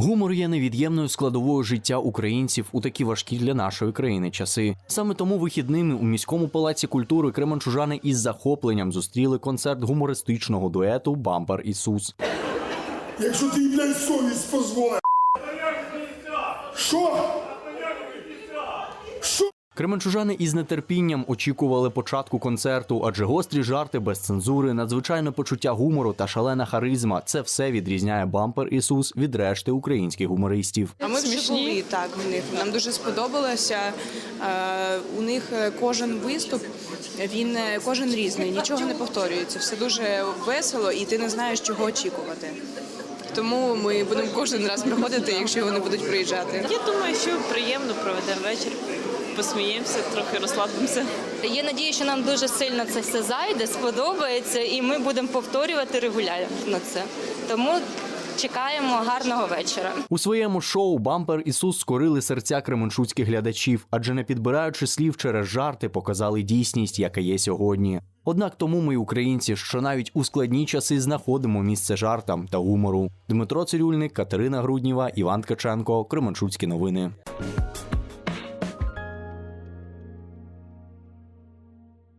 Гумор є невід'ємною складовою життя українців у такі важкі для нашої країни часи. Саме тому вихідними у міському палаці культури кременчужани із захопленням зустріли концерт гумористичного дуету Бампер Ісус. Якщо ти, блядь, совість позволяє. Що? Кременчужани із нетерпінням очікували початку концерту, адже гострі жарти без цензури, надзвичайне почуття гумору та шалена харизма це все відрізняє Бампер Ісус від решти українських гумористів. А ми вже були так в них. Нам дуже сподобалося. Е, у них е, кожен виступ, він е, кожен різний, нічого не повторюється. Все дуже весело, і ти не знаєш, чого очікувати. Тому ми будемо кожен раз приходити, якщо вони будуть приїжджати. Я думаю, що приємно проведемо вечір, посміємося, трохи розслабимося. Є надія, що нам дуже сильно це все зайде, сподобається, і ми будемо повторювати регулярно це. Тому чекаємо гарного вечора. У своєму шоу Бампер Ісус скорили серця кременчуцьких глядачів, адже не підбираючи слів через жарти, показали дійсність, яка є сьогодні. Однак тому ми, українці, що навіть у складні часи знаходимо місце жартам та гумору. Дмитро Цирюльник, Катерина Грудніва, Іван Ткаченко, Кременчуцькі новини.